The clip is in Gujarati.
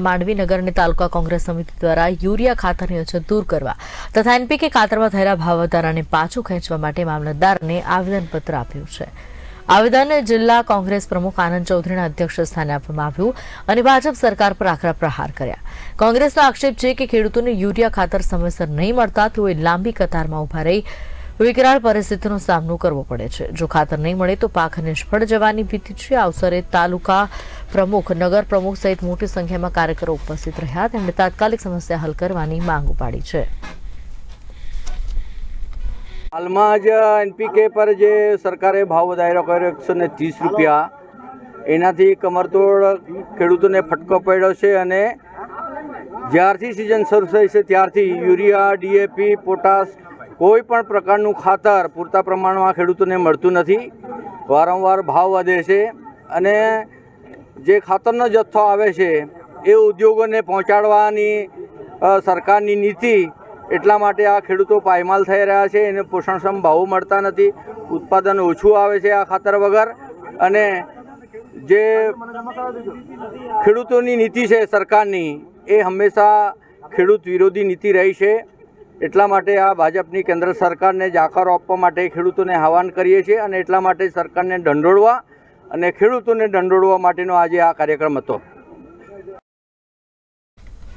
માંડવી નગર અને તાલુકા કોંગ્રેસ સમિતિ દ્વારા યુરિયા ખાતરની અછત દૂર કરવા તથા એનપીકે ખાતરમાં થયેલા ભાવ પાછું ખેંચવા માટે મામલતદારને આવેદનપત્ર આપ્યું છે. આવેદન જિલ્લા કોંગ્રેસ પ્રમુખ આનંદ ચૌધરીના અધ્યક્ષ સ્થાને આપવામાં આવ્યું અને ભાજપ સરકાર પર આકરા પ્રહાર કર્યા. કોંગ્રેસનો આક્ષેપ છે કે ખેડૂતોને યુરિયા ખાતર સમયસર નહીં મળતા તેઓએ લાંબી કતારમાં ઊભા રહી વિકરાળ પરિસ્થિતિનો સામનો કરવો પડે છે. જો ખાતર નહીં મળે તો પાક નિષ્ફળ જવાની ભીતિ છે. આ અવસરે તાલુકા પ્રમુખ, નગર પ્રમુખ સહિત મોટી સંખ્યામાં કાર્યકરો ઉપસ્થિત રહ્યા. તેમણે તાત્કાલિક સમસ્યા હલ કરવાની માંગ ઉપાડી છે. હાલમાં જ એનપીકે પર જે સરકારે ભાવ વધારો કર્યો એકસો ને ત્રીસ રૂપિયા, એનાથી કમરતોડ ખેડૂતોને ફટકો પડ્યો છે અને જ્યારથી સિઝન શરૂ થઈ છે ત્યારથી યુરિયા ડીએપી પોટાશ કોઈ પણ પ્રકારનું ખાતર પૂરતા પ્રમાણમાં ખેડૂતોને મળતું નથી. વારંવાર ભાવ વધે છે અને જે ખાતરનો જથ્થો આવે છે એ ઉદ્યોગોને પહોંચાડવાની સરકારની નીતિ એટલા માટે આ ખેડૂતો પાયમાલ થઈ રહ્યા છે. એને પોષણક્ષમ ભાવો મળતા નથી. ઉત્પાદન ઓછું આવે છે આ ખાતર વગર અને જે ખેડૂતોની નીતિ છે સરકારની, એ હંમેશા ખેડૂત વિરોધી નીતિ રહી છે. એટલા માટે આ ભાજપની કેન્દ્ર સરકારને જાકારો આપવા માટે ખેડૂતોને આહવાન કરીએ છીએ અને એટલા માટે સરકારને દંડોળવા અને ખેડૂતોને દંડોળવા માટેનો આજે આ કાર્યક્રમ હતો.